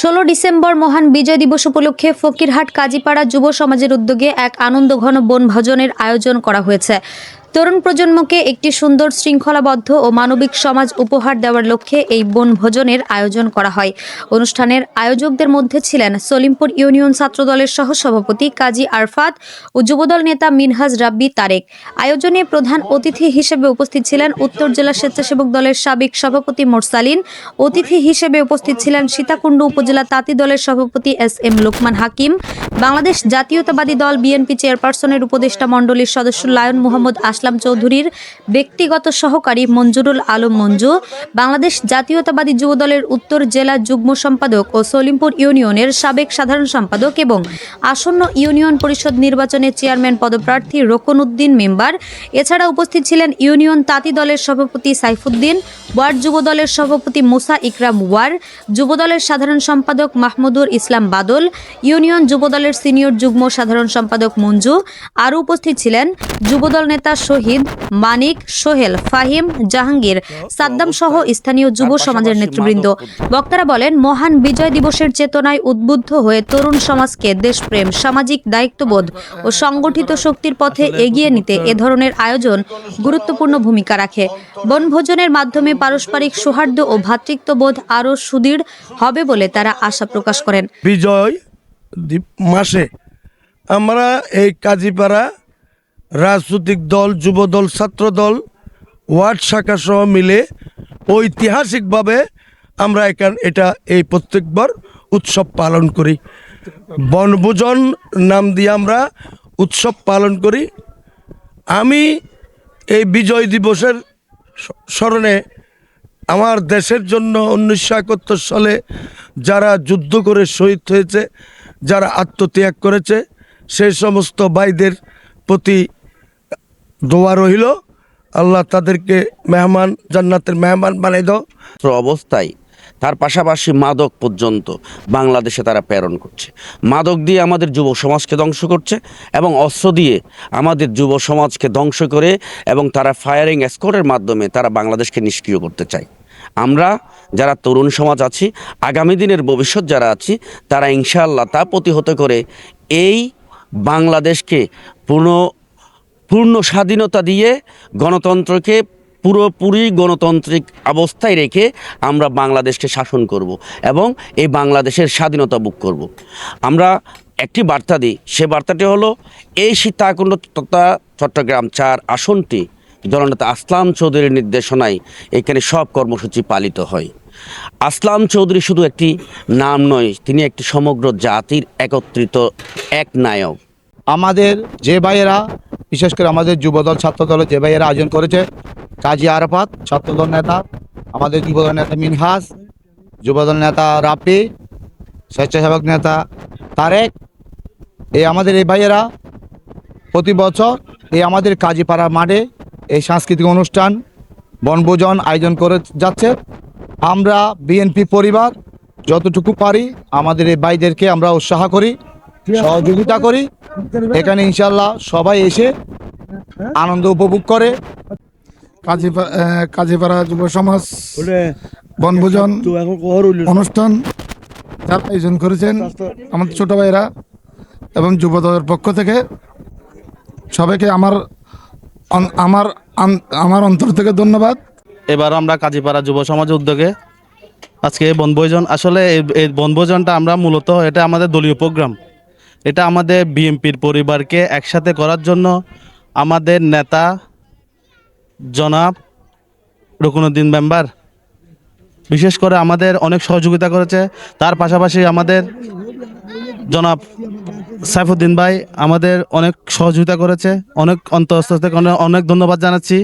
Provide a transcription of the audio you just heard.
ষোলো ডিসেম্বর মহান বিজয় দিবস উপলক্ষে ফকিরহাট কাজীপাড়া যুব সমাজের উদ্যোগে এক আনন্দঘন বনভোজনের আয়োজন করা হয়েছে। তরুণ প্রজন্মকে একটি সুন্দর শৃঙ্খলাবদ্ধ ও মানবিক সমাজ উপহার দেওয়ার লক্ষ্যে এই বনভোজনের আয়োজন করা হয়। অনুষ্ঠানের আয়োজকদের মধ্যে ছিলেন সলিমপুর ইউনিয়ন ছাত্রদলের সহসভাপতি কাজী আরফাত ও যুবদল নেতা মিনহাজ রাব্বি তারেক। আয়োজনে প্রধান অতিথি হিসেবে উপস্থিত ছিলেন উত্তর জেলা স্বেচ্ছাসেবক দলের সাবেক সভাপতি মোরসালিন, অতিথি হিসেবে উপস্থিত ছিলেন সীতাকুণ্ড উপজেলা তাঁতি দলের সভাপতি এস এম লোকমান হাকিম বাংলাদেশ জাতীয়তাবাদী দল বিএনপি চেয়ারপারসনের উপদেষ্টা মণ্ডলীর সদস্য লায়ন মোহাম্মদ আসলাম চৌধুরীর ব্যক্তিগত সহকারী মঞ্জুরুল আলম মঞ্জু, বাংলাদেশ জাতীয়তাবাদী যুব দলের উত্তর জেলা যুগ্ম সম্পাদক ও সলিমপুর ইউনিয়নের সাবেক সাধারণ সম্পাদক এবং আসন্ন ইউনিয়ন পরিষদ নির্বাচনে চেয়ারম্যান পদপ্রার্থী রোকন উদ্দিন মেম্বার। এছাড়া উপস্থিত ছিলেন ইউনিয়ন তাঁতি দলের সভাপতি সাইফুদ্দিন, ওয়ার্ড যুব দলের সভাপতি মুসা ইকরাম ওয়ার, যুব দলের সাধারণ সম্পাদক মাহমুদুর ইসলাম বাদল, ইউনিয়ন যুব দলের সিনিয়র যুগ্ম সাধারণ সম্পাদক মঞ্জু আরও উপস্থিত ছিলেন যুবদল নেতা শহীদ মানিক সোহেল ফাহিম জাহাঙ্গীর সাদ্দাম সহ স্থানীয় যুব সমাজের নেতৃবৃন্দ। বক্তারা বলেন মহান বিজয় দিবসের চেতনায় উদ্বুদ্ধ হয়ে তরুণ সমাজকে দেশপ্রেম সামাজিক দায়িত্ববোধ ও সংগঠিত শক্তির পথে এগিয়ে নিতে এ ধরনের আয়োজন গুরুত্বপূর্ণ ভূমিকা রাখে। বনভোজনের মাধ্যমে পারস্পরিক সৌহার্দ্য ও ভ্রাতৃত্ববোধ আরও সুদৃঢ় হবে বলে তারা আশা প্রকাশ করেন। বিজয় মাসে। আমরা এই কাজীপাড়া রাজনৈতিক দল যুব দল ছাত্র দল ওয়ার্ড শাখা সহ মিলে ঐতিহাসিকভাবে আমরা এখান, এটা এই প্রত্যেকবার উৎসব পালন করি। বনভোজন নাম দিয়ে আমরা উৎসব পালন করি। আমি এই বিজয় দিবসের স্মরণে আমার দেশের জন্য উনিশশো একাত্তর সালে যারা যুদ্ধ করে শহীদ হয়েছে যারা আত্মত্যাগ করেছে, সেই সমস্ত ভাইদের প্রতি দোয়া রহিল আল্লাহ তাদেরকে মেহমান, জান্নাতের মেহমান বানাই দাও। অবস্থায়, তার পাশাপাশি মাদক পর্যন্ত বাংলাদেশে তারা প্রেরণ করছে। মাদক দিয়ে আমাদের যুব সমাজকে ধ্বংস করছে এবং অস্ত্র দিয়ে আমাদের যুব সমাজকে ধ্বংস করে এবং তারা ফায়ারিং স্কোরের মাধ্যমে তারা বাংলাদেশকে নিষ্ক্রিয় করতে চায়। আমরা যারা তরুণ সমাজ আছি, আগামী দিনের ভবিষ্যৎ যারা আছি, তারা ইনশাআল্লাহ তা প্রতিহত করে এই বাংলাদেশকে পূর্ণ পূর্ণ স্বাধীনতা দিয়ে গণতন্ত্রকে পুরোপুরি গণতান্ত্রিক অবস্থায় রেখে আমরা বাংলাদেশকে শাসন করব এবং এই বাংলাদেশের স্বাধীনতা বুক করব। আমরা একটি বার্তা দিই, সে বার্তাটি হলো, এই সীতাকুণ্ড তথা চট্টগ্রাম চার আসনটি জননেতা আসলাম চৌধুরীর নির্দেশনায় এখানে সব কর্মসূচি পালিত হয়। আসলাম চৌধুরী শুধু একটি নাম নয়, তিনি একটি সমগ্র জাতির একত্রিত এক নায়ক। আমাদের যে ভাইয়েরা, বিশেষ করে আমাদের যুবদল ছাত্রদলের যে ভাইয়েরা আয়োজন করেছে, কাজী আরাফাত, ছাত্রদল নেতা, আমাদের যুবদল নেতা মিনহাস, যুবদল নেতা রাপি স্বেচ্ছাসেবক নেতা তারেক, এই আমাদের এই ভাইয়েরা প্রতি বছর এই আমাদের কাজীপাড়া মাঠে এই সাংস্কৃতিক অনুষ্ঠান বনভোজন আয়োজন করে যাচ্ছে। আমরা বিএনপি পরিবার যতটুকু পারি আমাদের এই ভাইদেরকে আমরা উৎসাহ করি সহযোগিতা করি। এখানে ইনশাল্লাহ সবাই এসে আনন্দ উপভোগ করে। কাজীপা- আহ, কাজীপাড়া যুব সমাজ বনভোজন অনুষ্ঠান যারা আয়োজন করেছেন আমাদের ছোট ভাইরা এবং যুবদলের পক্ষ থেকে সবাইকে আমার আমার আমার অন্তর থেকে ধন্যবাদ। এবার আমরা কাজীপাড়া যুব সমাজের উদ্যোগে আজকে এই বনভোজন, আসলে এই- বনভোজনটা আমরা মূলত এটা আমাদের দলীয় প্রোগ্রাম। এটা আমাদের বিএনপির পরিবারকে একসাথে করার জন্য আমাদের নেতা জনাব রকুনুদ্দিন মেম্বার বিশেষ করে আমাদের অনেক সহযোগিতা করেছে। তার পাশাপাশি আমাদের জনাব সাইফুদ্দিন ভাই আমাদের অনেক সহযোগিতা করেছে অনেক অন্তঃস্থ থেকে অনেক অনেক ধন্যবাদ জানাচ্ছি।